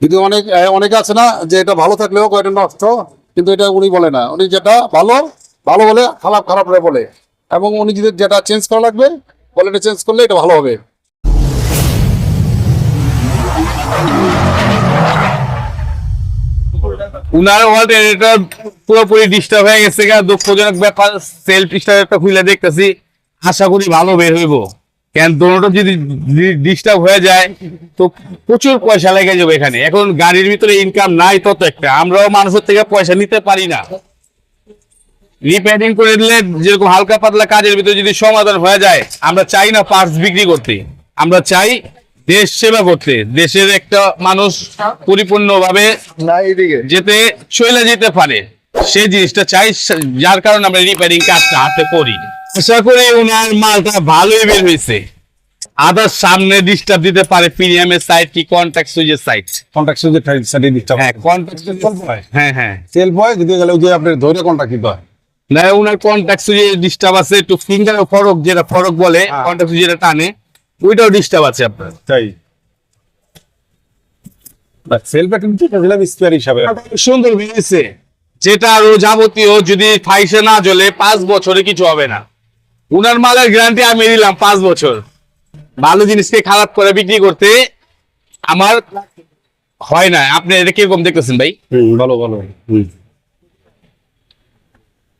কিন্তু অনেক অনেকে আছে না যে এটা ভালো থাকলেও কয় এটা নষ্ট, কিন্তু এটা উনি বলে না। উনি যেটা ভালো ভালো বলে, খারাপ খারাপ বলে। এবং উনি যদি যেটা চেঞ্জ করা লাগবে, বলে এটা চেঞ্জ করলে এটা ভালো হবে। উনার অল্টারনেটর পুরোপুরি ডিস্টার্ব হয়ে গেছে দুঃখজনক ব্যাপার সেলফ স্টার্টটা খুলে দেখতেছি। আশা করি ভালো বের হইব। কেন দোনোটা যদি ডিস্টার্ব হয়ে যায় তো প্রচুর পয়সা লেগে যাবে এখানে। এখন গাড়ির ভিতরে ইনকাম নাই তত একটা। আমরাও মানুষের থেকে পয়সা নিতে পারি না। রিপেয়ারিং করে দিলে যেরকম হালকা পাতলা কাজের ভিতরে যদি সমাধান হয়ে যায় আমরা চাই না পার্টস বিক্রি করতে। আমরা চাই দেশ সেবা করতে। দেশের একটা মানুষ পরিপূর্ণভাবে যেতে চলে যেতে পারে। সেই জিনিসটা চাই যার কারণে আমরা রিপেয়ারিং কাজটা হাতে করি। আশা করি ওনার মালটা ভালোই বের হয়েছে। আদার সামনে ডিস্টার্ব দিতে পারে প্রিমিয়ামের সাইট কি কন্ট্যাক্ট সুইচের সাইট কন্ট্যাক্ট সুইচের সাইডে ডিস্টার্ব হ্যাঁ কন্ট্যাক্ট হ্যাঁ হ্যাঁ। সেলফ হয় যদি গেলে যে আপনার ধৈর্য কন্ট্যাক্ট দিতে হয়। না ওনার কন্ট্যাক্ট সুইচে ডিস্টার্ব আছে একটু ফিঙ্গার ফরক যেটা ফরক বলে হ্যাঁ। কন্ট্যাক্ট সুইচ যেটা টানে ওইটাও ডিস্টার্ব আছে আপনার। তাই। সেলফটা কিন্তু স্পেয়ার হিসাবে। সুন্দর বেরিয়েছে। যেটা আরও যাবতীয় যদি ফাইসে না জ্বলে পাঁচ বছরে কিছু হবে না। উনার মালের গ্যারান্টি আমি দিলাম পাঁচ বছর। ভালো জিনিসকে খারাপ করে বিক্রি করতে আমার হয় না। আপনি এটা কীরকম দেখতেছেন ভাই? ভালো ভালো।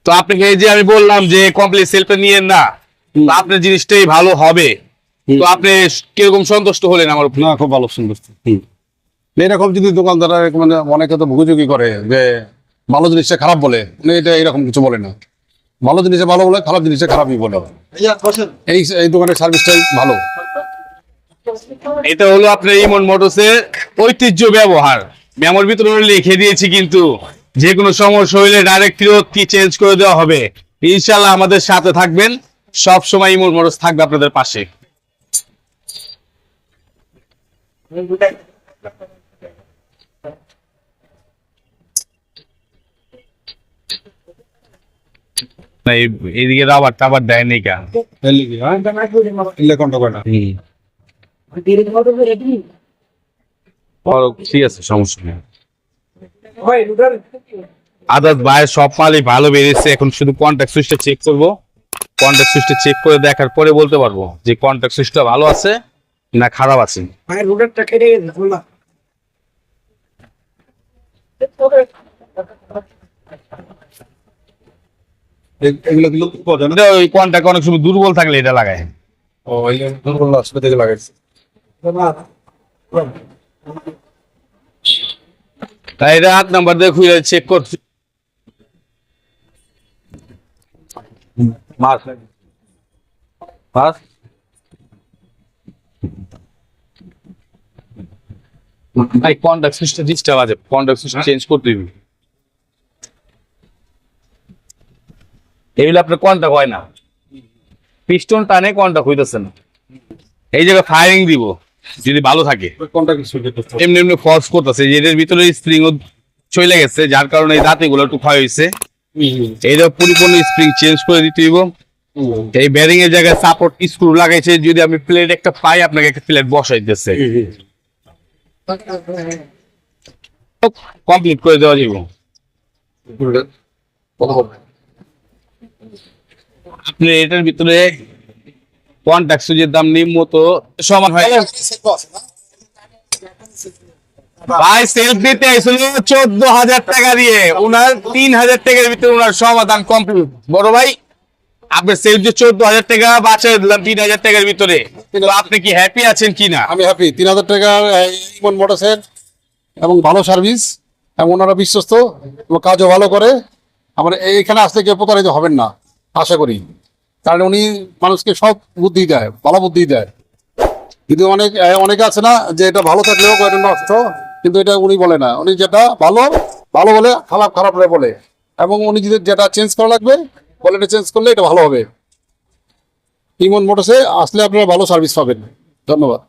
তো আপনাকে এই যে আমি বললাম যে কমপ্লিট সেলফটা নিয়ে না আপনার জিনিসটাই ভালো হবে। তো আপনি কীরকম সন্তুষ্ট হলেন আমার না খুব ভালো হুম। এরকম যদি দোকানদাররা মানে অনেকে তো ভুগোযোগী করে যে ভালো জিনিসটা খারাপ বলে। উনি এটা এরকম কিছু বলে না। ভালো জিনিসে ভালো বলে খারাপ জিনিসটা খারাপই বলে। এই এই দোকানের সার্ভিসটাই ভালো। এটা হলো আপনার ইমন মোটরসের ঐতিহ্য ব্যবহার। মেমোর ভিতরে লিখে দিয়েছি কিন্তু যে কোনো সমস্যা হইলে ডাইরেক্ট ফেরত কি চেঞ্জ করে দেওয়া হবে। ইনশাল্লাহ আমাদের সাথে থাকবেন। সব সময় ইমন মোটরস থাকবে আপনাদের পাশে। এইদিকে রাবার টাবার দেয় নেই কেন? ঠিক আছে? সমস্যা নেই। আদার্স ভাইয়ের সব মালই ভালো বেরিয়েছে। এখন শুধু কন্ট্যাক্ট সুইচটা চেক করব। কন্ট্যাক্ট সুইচটা চেক করে দেখার পরে বলতে পারব যে কন্ট্যাক্ট সুইচটা ভালো আছে না খারাপ আছে। ভাই রুটারটা কেটে গেছে খোলা এ- এগুলো দিলেও পাওয়া যায় না? ওই অনেক সময় দুর্বল থাকলে এটা লাগায়। ও এই দুর্বল আসবে থেকে লাগাইছে। তাই এটা আট নাম্বার দিয়ে খুলে চেক করছি। ভাই ডিস্টার্ব আছে। সুইচটা চেঞ্জ করতে দিবি এগুলো আপনার কন্ট্যাক্ট হয় না? পিস্টন টানে কন্ট্যাক্ট হইতেছে না এই জায়গায় ফায়ারিং দিব, যদি ভালো থাকে। এমনি এমনি ফলস করতেছে, যে এটার ভিতরে স্প্রিং চলে গেছে, যার কারণে এই দাঁতে গুলো একটু ক্ষয় হয়েছে। এইটা পরিপূর্ণ স্প্রিং চেঞ্জ করে দিতে হইব। এই ব্যারিং এর জায়গায় সাপোর্ট স্ক্রু লাগাইছে, যদি আমি প্লেট একটা পাই, আপনাকে একটা প্লেট বসাই দিতেছে কমপ্লিট করে দেওয়া যাবে আপনি এটার ভিতরে কন্ট্যাক্ট সুইচের দাম নিম্ন তো সমান হয়। ভাই সেলফ দিতে আইছিল চোদ্দ হাজার টাকা দিয়ে। উনার তিন হাজার টাকার ভিতরে উনার সমাধান কমপ্লিট বড় ভাই আপনার সেলফ যে চোদ্দ হাজার টাকা বাঁচাই দিলাম তিন হাজার টাকার ভিতরে। তো আপনি কি হ্যাপি আছেন কি না? আমি হ্যাপি তিন হাজার টাকার ইমন মোটরসের এবং ভালো সার্ভিস এবং ওনারা বিশ্বস্ত, এবং কাজও ভালো করে। আমার এইখানে আসলে কেউ প্রতারিত হবেন না, আশা করি। কারণ উনি মানুষকে সব বুদ্ধি দেয়, ভালো বুদ্ধি দেয়। কিন্তু অনেক অনেকে আছে না যে এটা ভালো থাকলেও এটা নষ্ট, কিন্তু এটা উনি বলে না। উনি যেটা ভালো ভালো বলে, খারাপ খারাপ বলে এবং উনি যদি যেটা চেঞ্জ করা লাগবে, বলে এটা চেঞ্জ করলে এটা ভালো হবে। ইমন মোটরসে আসলে আপনারা ভালো সার্ভিস পাবেন। ধন্যবাদ।